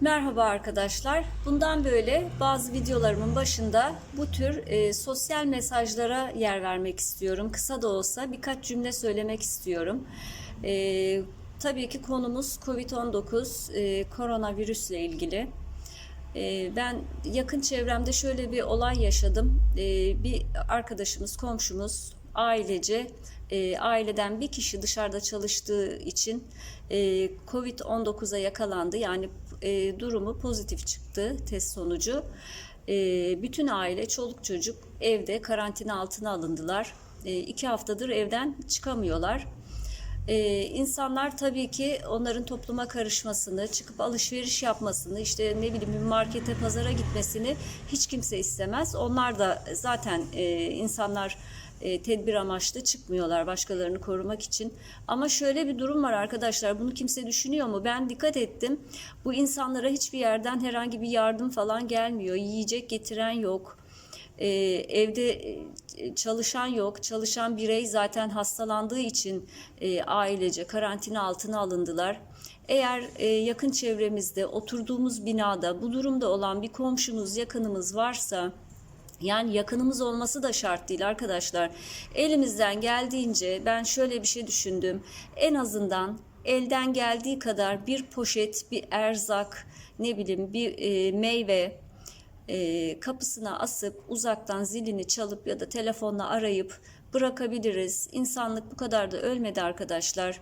Merhaba arkadaşlar. Bundan böyle bazı videolarımın başında bu tür e, sosyal mesajlara yer vermek istiyorum. Kısa da olsa birkaç cümle söylemek istiyorum. E, tabii ki konumuz COVID-19, e, koronavirüsle ilgili. E, ben yakın çevremde şöyle bir olay yaşadım. E, bir arkadaşımız, komşumuz ailece e, aileden bir kişi dışarıda çalıştığı için e, Covid-19'a yakalandı. Yani e, durumu pozitif çıktı test sonucu. E, bütün aile, çoluk çocuk evde karantina altına alındılar. E, iki haftadır evden çıkamıyorlar. Ee, insanlar tabii ki onların topluma karışmasını, çıkıp alışveriş yapmasını, işte ne bileyim markete, pazara gitmesini hiç kimse istemez. Onlar da zaten e, insanlar e, tedbir amaçlı çıkmıyorlar başkalarını korumak için. Ama şöyle bir durum var arkadaşlar, bunu kimse düşünüyor mu? Ben dikkat ettim. Bu insanlara hiçbir yerden herhangi bir yardım falan gelmiyor. Yiyecek getiren yok. Ee, evde e, çalışan yok. Çalışan birey zaten hastalandığı için e, ailece karantina altına alındılar. Eğer e, yakın çevremizde oturduğumuz binada bu durumda olan bir komşumuz, yakınımız varsa yani yakınımız olması da şart değil arkadaşlar. Elimizden geldiğince ben şöyle bir şey düşündüm. En azından elden geldiği kadar bir poşet, bir erzak, ne bileyim bir e, meyve, e, kapısına asıp uzaktan zilini çalıp ya da telefonla arayıp bırakabiliriz. İnsanlık bu kadar da ölmedi arkadaşlar.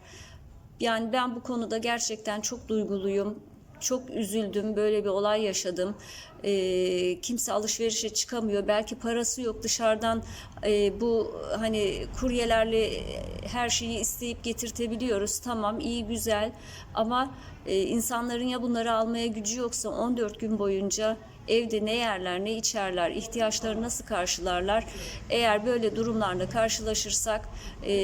Yani ben bu konuda gerçekten çok duyguluyum. Çok üzüldüm. Böyle bir olay yaşadım. E, kimse alışverişe çıkamıyor. Belki parası yok dışarıdan e, bu hani kuryelerle her şeyi isteyip getirtebiliyoruz. Tamam iyi güzel ama e, insanların ya bunları almaya gücü yoksa 14 gün boyunca evde ne yerler ne içerler ihtiyaçları nasıl karşılarlar eğer böyle durumlarla karşılaşırsak e,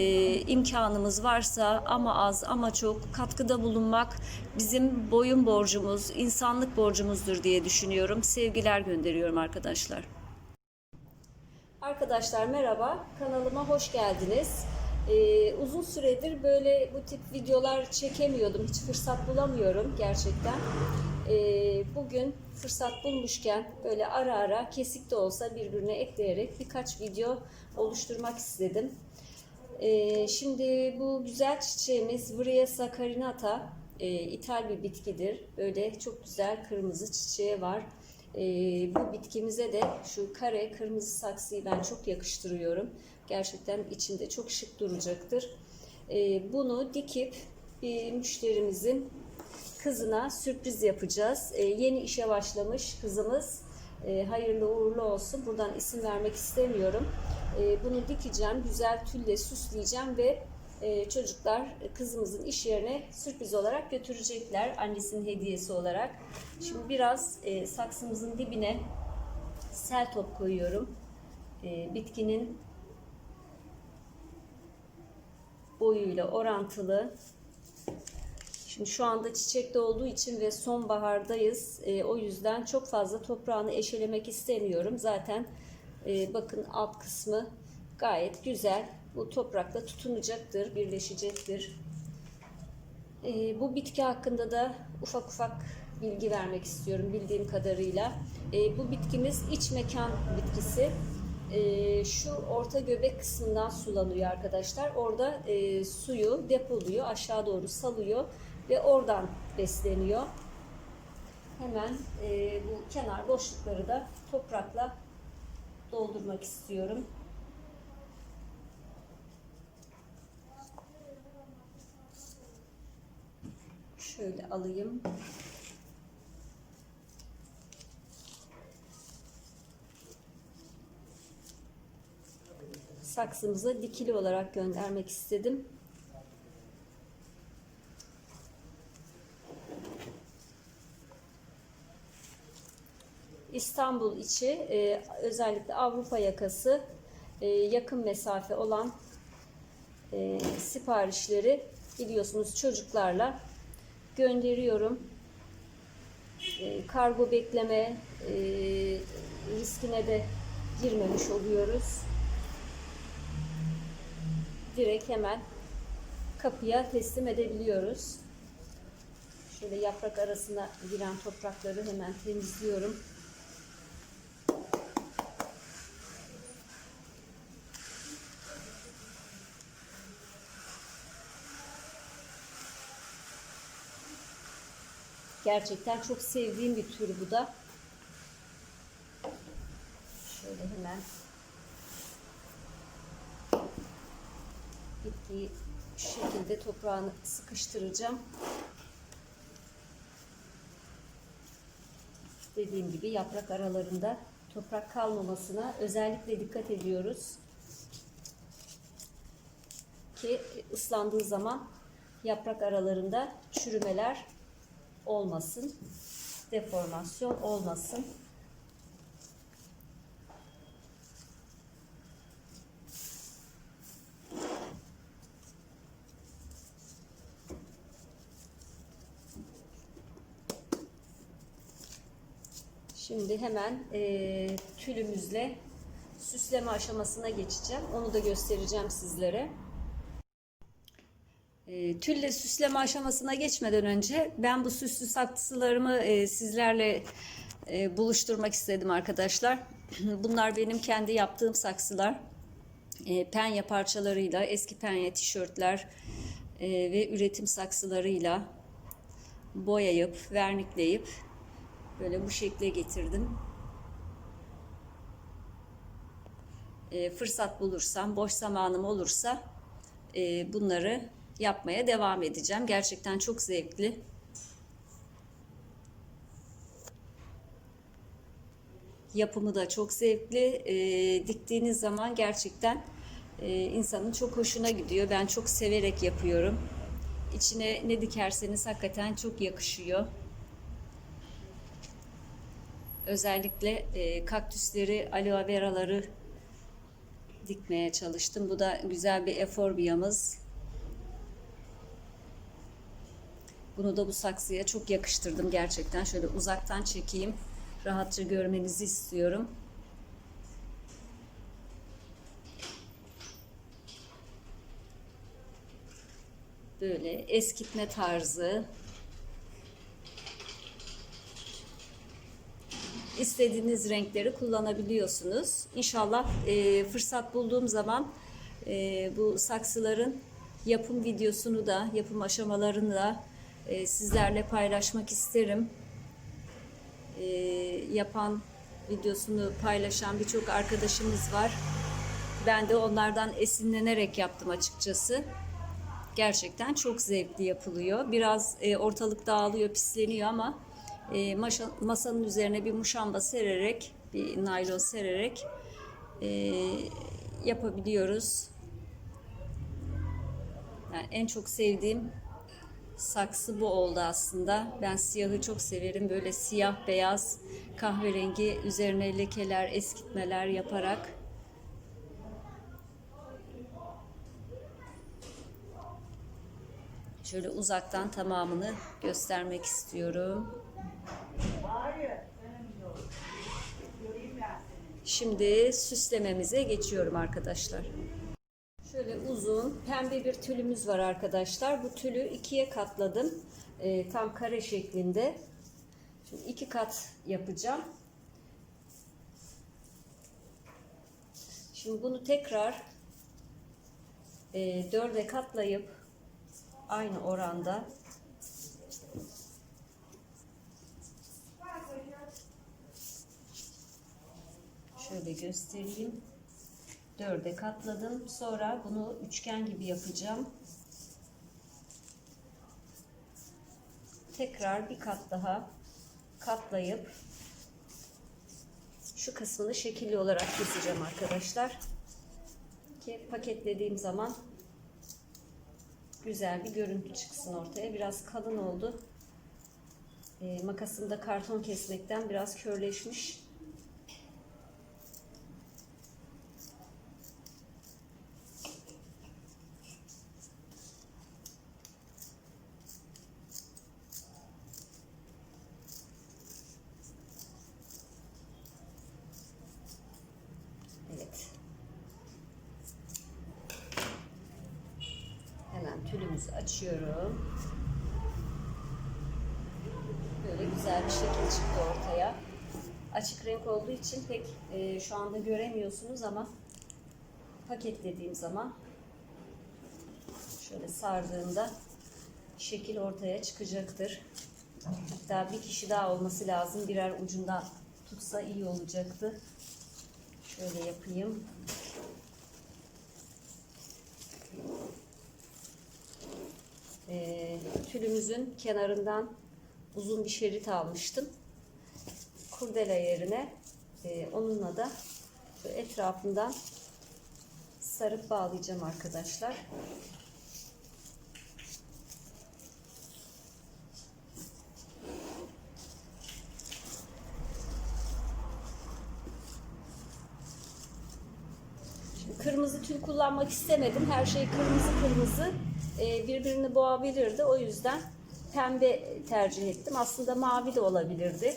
imkanımız varsa ama az ama çok katkıda bulunmak bizim boyun borcumuz insanlık borcumuzdur diye düşünüyorum sevgiler gönderiyorum arkadaşlar. Arkadaşlar merhaba, kanalıma hoş geldiniz. Ee, uzun süredir böyle bu tip videolar çekemiyordum, hiç fırsat bulamıyorum gerçekten. Ee, bugün fırsat bulmuşken böyle ara ara kesik de olsa birbirine ekleyerek birkaç video oluşturmak istedim. Ee, şimdi bu güzel çiçeğimiz Vriesa carinata, e, ithal bir bitkidir. Böyle çok güzel kırmızı çiçeği var. E, bu bitkimize de şu kare kırmızı saksıyı ben çok yakıştırıyorum. Gerçekten içinde çok şık duracaktır. E, bunu dikip bir müşterimizin kızına sürpriz yapacağız. E, yeni işe başlamış kızımız. E, hayırlı uğurlu olsun. Buradan isim vermek istemiyorum. E, bunu dikeceğim, güzel tülle süsleyeceğim ve e, çocuklar kızımızın iş yerine sürpriz olarak götürecekler annesinin hediyesi olarak. Şimdi biraz e, saksımızın dibine sel top koyuyorum. E, bitkinin boyuyla orantılı. Şimdi şu anda çiçekte olduğu için ve sonbahardayız. O yüzden çok fazla toprağını eşelemek istemiyorum. Zaten bakın alt kısmı gayet güzel. Bu toprakla tutunacaktır, birleşecektir. E, bu bitki hakkında da ufak ufak bilgi vermek istiyorum bildiğim kadarıyla. E, bu bitkimiz iç mekan bitkisi. E, şu orta göbek kısmından sulanıyor arkadaşlar. Orada e, suyu depoluyor, aşağı doğru salıyor ve oradan besleniyor. Hemen e, bu kenar boşlukları da toprakla doldurmak istiyorum. Şöyle alayım. Saksımıza dikili olarak göndermek istedim. İstanbul içi e, özellikle Avrupa yakası e, yakın mesafe olan e, siparişleri biliyorsunuz çocuklarla gönderiyorum. E, kargo bekleme e, riskine de girmemiş oluyoruz. Direkt hemen kapıya teslim edebiliyoruz. Şöyle yaprak arasına giren toprakları hemen temizliyorum. Gerçekten çok sevdiğim bir tür bu da. Şöyle hemen bitkiyi şu şekilde toprağını sıkıştıracağım. Dediğim gibi yaprak aralarında toprak kalmamasına özellikle dikkat ediyoruz. Ki ıslandığı zaman yaprak aralarında çürümeler olmasın, deformasyon olmasın. Şimdi hemen e, tülümüzle süsleme aşamasına geçeceğim. Onu da göstereceğim sizlere. Tülle süsleme aşamasına geçmeden önce ben bu süslü saksılarımı e, sizlerle e, buluşturmak istedim arkadaşlar. Bunlar benim kendi yaptığım saksılar. E, penye parçalarıyla, eski penye tişörtler e, ve üretim saksılarıyla boyayıp, vernikleyip böyle bu şekle getirdim. E, fırsat bulursam, boş zamanım olursa e, bunları yapmaya devam edeceğim. Gerçekten çok zevkli. Yapımı da çok zevkli. E, diktiğiniz zaman gerçekten e, insanın çok hoşuna gidiyor. Ben çok severek yapıyorum. İçine ne dikerseniz hakikaten çok yakışıyor. Özellikle e, kaktüsleri, aloe veraları dikmeye çalıştım. Bu da güzel bir eforbiyamız. Bunu da bu saksıya çok yakıştırdım gerçekten. Şöyle uzaktan çekeyim. Rahatça görmenizi istiyorum. Böyle eskitme tarzı. istediğiniz renkleri kullanabiliyorsunuz. İnşallah e, fırsat bulduğum zaman e, bu saksıların yapım videosunu da, yapım aşamalarını da e, sizlerle paylaşmak isterim. E, yapan videosunu paylaşan birçok arkadaşımız var. Ben de onlardan esinlenerek yaptım açıkçası. Gerçekten çok zevkli yapılıyor. Biraz e, ortalık dağılıyor, pisleniyor ama e, maşa, masanın üzerine bir muşamba sererek, bir naylon sererek e, yapabiliyoruz. Yani en çok sevdiğim saksı bu oldu aslında. Ben siyahı çok severim. Böyle siyah, beyaz, kahverengi üzerine lekeler, eskitmeler yaparak şöyle uzaktan tamamını göstermek istiyorum. Şimdi süslememize geçiyorum arkadaşlar. Şöyle uzun pembe bir tülümüz var arkadaşlar. Bu tülü ikiye katladım. E, tam kare şeklinde. Şimdi iki kat yapacağım. Şimdi bunu tekrar e, dörde katlayıp aynı oranda şöyle göstereyim dörde katladım. Sonra bunu üçgen gibi yapacağım. Tekrar bir kat daha katlayıp şu kısmını şekilli olarak keseceğim arkadaşlar. Ki paketlediğim zaman güzel bir görüntü çıksın ortaya. Biraz kalın oldu. E, makasımda karton kesmekten biraz körleşmiş. Tülümüzü açıyorum. güzel bir şekil çıktı ortaya. Açık renk olduğu için pek e, şu anda göremiyorsunuz ama paketlediğim zaman şöyle sardığımda şekil ortaya çıkacaktır. Hatta bir kişi daha olması lazım. Birer ucundan tutsa iyi olacaktı. Şöyle yapayım. Ee, tülümüzün kenarından uzun bir şerit almıştım. Kurdela yerine e, onunla da etrafından sarıp bağlayacağım arkadaşlar. Kırmızı tül kullanmak istemedim. Her şey kırmızı kırmızı e, birbirini boğabilirdi. O yüzden pembe tercih ettim. Aslında mavi de olabilirdi.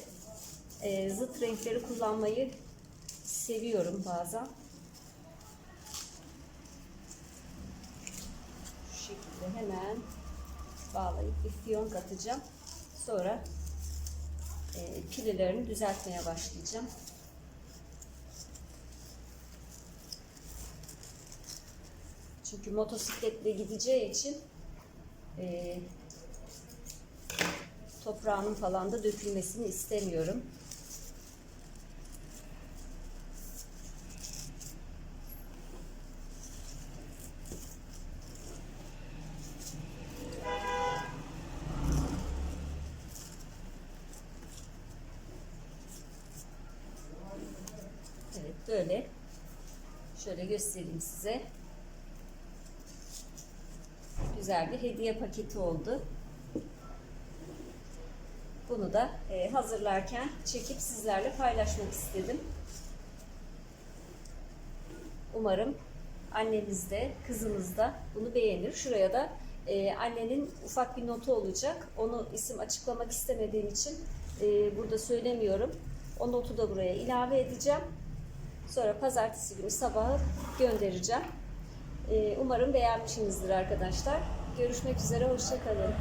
E, zıt renkleri kullanmayı seviyorum bazen. Şu şekilde hemen bağlayıp bir fiyonk atacağım. Sonra e, düzeltmeye başlayacağım. Çünkü motosikletle gideceği için e, toprağının falan da dökülmesini istemiyorum. Evet böyle. Şöyle göstereyim size. Güzel bir hediye paketi oldu. Bunu da e, hazırlarken çekip sizlerle paylaşmak istedim. Umarım anneniz de kızınız da bunu beğenir. Şuraya da e, annenin ufak bir notu olacak. Onu isim açıklamak istemediğim için e, burada söylemiyorum. O notu da buraya ilave edeceğim. Sonra pazartesi günü sabahı göndereceğim. Ee, Umarım beğenmişsinizdir arkadaşlar. Görüşmek üzere, hoşçakalın.